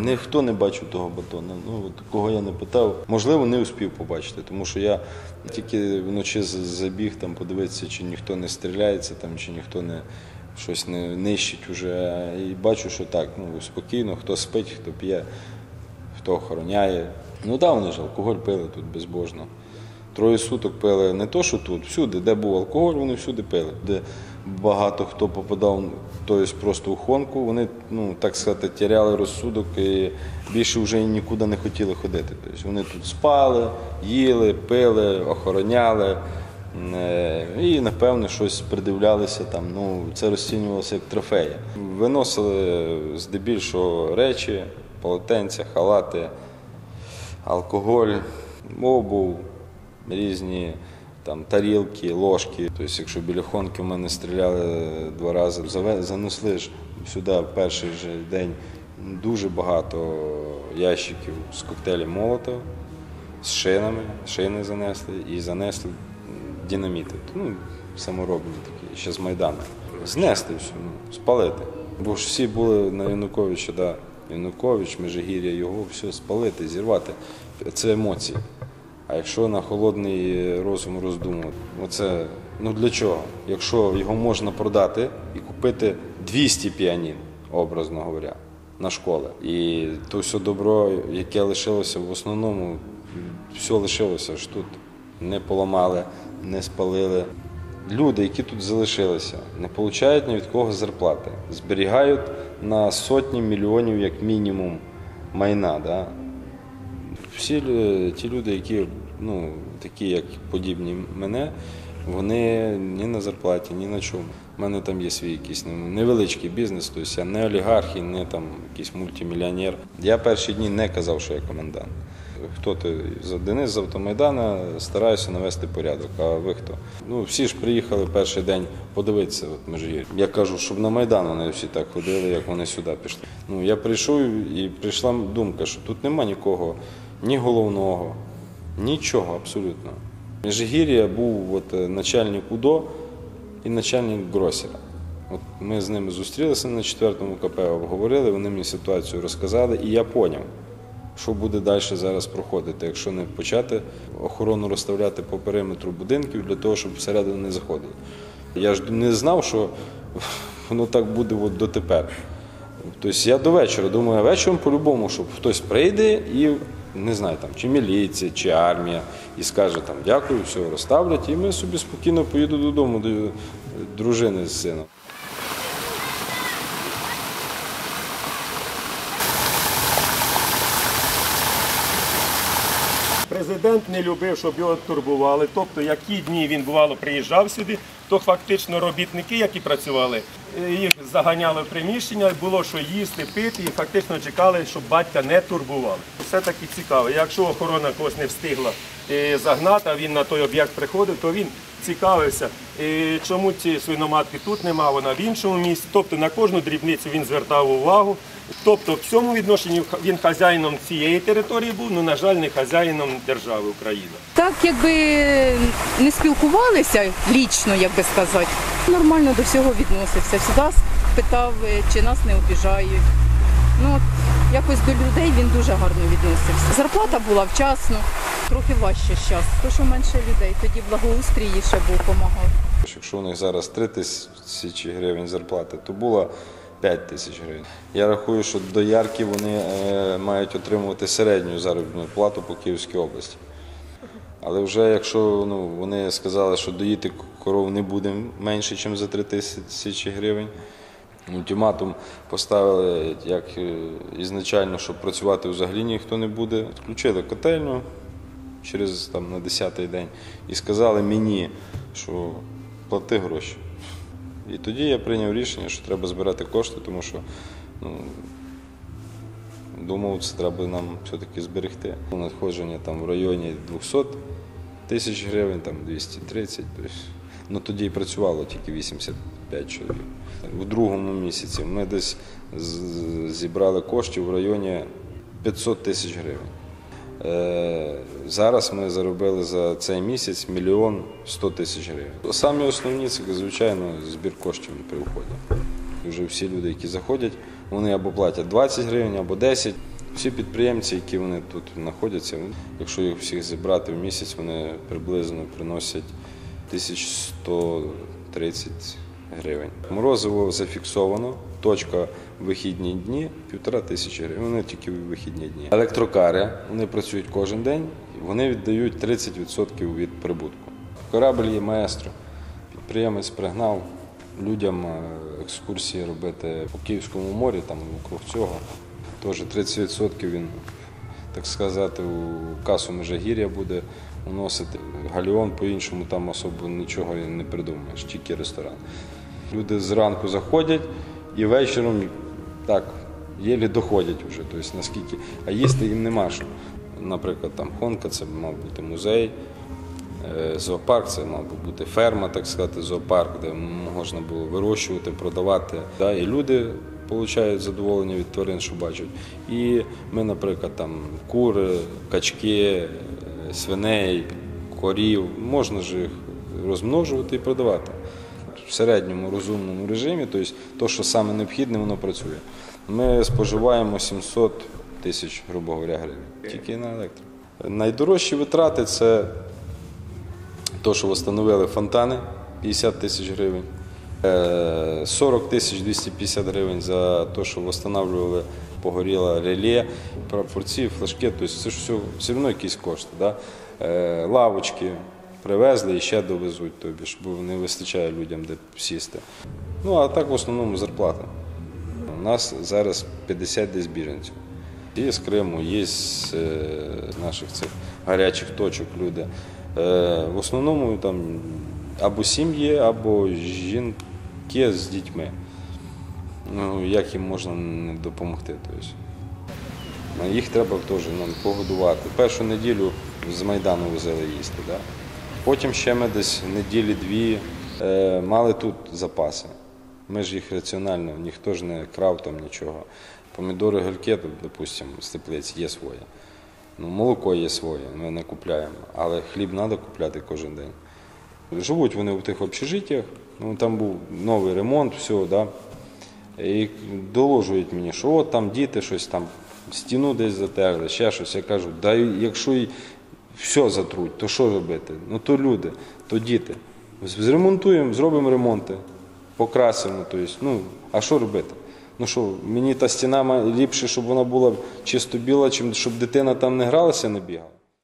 Ніхто не бачив того батона. Ну от кого я не питав, можливо, не успів побачити, тому що я тільки вночі забіг там подивитися, чи ніхто не стріляється, там чи ніхто не щось не нищить уже. І бачу, що так, ну спокійно, хто спить, хто п'є, хто охороняє. Ну так, вони ж алкоголь пили тут безбожно. Троє суток пили не то, що тут, всюди, де був алкоголь, вони всюди пили. Де багато хто попадав тобто просто у хонку, вони, ну так сказати, тіряли розсудок і більше вже нікуди не хотіли ходити. Тобто вони тут спали, їли, пили, охороняли. е, І, напевне, щось придивлялися там. Ну, це розцінювалося як трофеї. Виносили здебільшого речі, полотенця, халати, алкоголь, обув, різні там тарілки, ложки. Тобто, якщо біля хонки в мене стріляли два рази, занесли ж сюди в перший же день дуже багато ящиків з коктейлем Молотова, з шинами, шини занесли і занесли динаміти. Ну, саморобні такі, ще з Майдану. Знести все, ну, спалити. Бо ж всі були на Януковича, да. Янукович, Межигір'я, його все спалити, зірвати. Це емоції. А якщо на холодний розум роздумувати, оце ну для чого? Якщо його можна продати і купити 200 піанін, образно говоря, на школи. І то все добро, яке лишилося в основному, все лишилося ж тут. Не поламали, не спалили. Люди, які тут залишилися, не отримують ні від кого зарплати, зберігають на сотні мільйонів, як мінімум, майна. Да? Всі ті люди, які ну, такі, як подібні мене, вони ні на зарплаті, ні на чому. У мене там є свій якийсь невеличкий бізнес, тобто я не олігарх і не там якийсь мультимільйонер. Я перші дні не казав, що я комендант. Хто ти? За Денис з автомайдана стараюся навести порядок. А ви хто? Ну всі ж приїхали перший день подивитися от Межгір. Я кажу, щоб на Майдан вони всі так ходили, як вони сюди пішли. Ну я прийшов і прийшла думка, що тут нема нікого, ні головного, нічого абсолютно. Межигір'я був от, е, начальник УДО і начальник Гросера. От ми з ними зустрілися на четвертому КП, обговорили, вони мені ситуацію розказали, і я поняв, що буде далі зараз проходити, якщо не почати охорону розставляти по периметру будинків для того, щоб всередину не заходили. Я ж не знав, що воно так буде от дотепер. Тобто я до вечора думаю, вечором по-любому, щоб хтось прийде і не знаю, там, чи міліція, чи армія, і скаже там дякую, все розставлять, і ми собі спокійно поїду додому до е, дружини з сином. Президент не любив, щоб його турбували. Тобто, які дні він бувало приїжджав сюди, то фактично робітники, які працювали, е, їх заганяли в приміщення, було що їсти, пити, і фактично чекали, щоб батька не турбували. Все таки цікаво. Якщо охорона когось не встигла е, загнати, а він на той об'єкт приходив, то він цікавився, чому ці свиноматки тут нема, вона в іншому місці. Тобто на кожну дрібницю він звертав увагу. Тобто в цьому відношенні він хазяїном цієї території був, але, на жаль, не хазяїном держави Україна. Так, якби не спілкувалися лічно, як би сказати, нормально до всього відносився. Всегда питав, е, чи нас не обіжають. Ну, якось до людей він дуже гарно відносився. Зарплата була вчасно, трохи важче зараз, тому що менше людей. Тоді благоустрій ще був, допомагав. Якщо у них зараз 3 тисячі гривень зарплати, то було 5 тисяч гривень. Я рахую, що до ярки вони е, мають отримувати середню заробітну плату по Київській області. Але вже якщо ну, вони сказали, що доїти коров не буде менше, ніж за 3 тисячі гривень. Ультиматум поставили як е, ізначально, що працювати взагалі ніхто не буде. Включили котельню через там, на 10-й день і сказали мені, що плати гроші. І тоді я прийняв рішення, що треба збирати кошти, тому що ну, думав, це треба нам все-таки зберегти. Надходження там в районі 200 тисяч гривень, там 230. тобто, Ну тоді і працювало тільки 85 чоловік. У другому місяці ми десь зібрали коштів в районі 500 тисяч гривень. Е, Зараз ми заробили за цей місяць мільйон 100 тисяч гривень. Самі основні це, звичайно, збір коштів при вході. Вже всі люди, які заходять, вони або платять 20 гривень, або 10. Всі підприємці, які вони тут знаходяться, якщо їх всіх зібрати в місяць, вони приблизно приносять 1130 гривень. Морозиво зафіксовано, точка вихідні дні півтора тисячі гривень. Вони тільки в вихідні дні. Електрокари вони працюють кожен день, вони віддають 30% від прибутку. Корабль є маестро. Підприємець пригнав людям е, екскурсії робити по Київському морі, там вокруг цього. Теж 30% він, так сказати, у касу Межагір'я буде уносити. Галіон по-іншому там особо нічого не придумаєш, тільки ресторан. Люди зранку заходять і вечором так, єлі доходять вже. Тобто, наскільки, а їсти їм нема що. Наприклад, там Хонка, це мав бути музей. Е, Зоопарк це мав бути ферма, так сказати, зоопарк, де можна було вирощувати, продавати. Да, і люди отримують задоволення від тварин, що бачать. І ми, наприклад, там кури, качки, е, свиней, корів, можна ж їх розмножувати і продавати. В середньому розумному режимі, тобто то, що саме необхідне, воно працює. Ми споживаємо 700 тисяч, грубо говоря, гривень. Тільки на електро. Найдорожчі витрати це то, що встановили фонтани 50 тисяч гривень, Е, 40 тисяч 250 гривень за те, що встановлювали погоріле реле, прапорці, флажки, тобто це ж все, все одно якісь кошти. Да? Е, Лавочки привезли і ще довезуть, тобі бо не вистачає людям де сісти. Ну а так в основному зарплата. У нас зараз 50 десь біженців. Є з Криму, є з е, наших цих гарячих точок люди. Е, в основному там або сім'ї, або жінки з дітьми. Ну, як їм можна допомогти? Тобто. Їх треба теж нам погодувати. Першу неділю з Майдану возили їсти. Да? Потім ще ми десь неділі-дві е, мали тут запаси. Ми ж їх раціонально, ніхто ж не крав там нічого. Помідори, гальки, допустимо, з теплиць є своє. Ну, молоко є своє, ми не купляємо, але хліб треба купляти кожен день. Живуть вони в тих общежиттях, ну, там був новий ремонт, все, да? і доложують мені, що от там діти щось там, стіну десь затерли, ще щось. Я кажу, да якщо все затруть, то що робити? Ну то люди, то діти. Зремонтуємо, зробимо ремонти, покрасимо. Тобто, ну, а що робити? Ну що, мені та стіна ліпше, щоб вона була чисто біла, чим щоб дитина там не гралася, не бігала.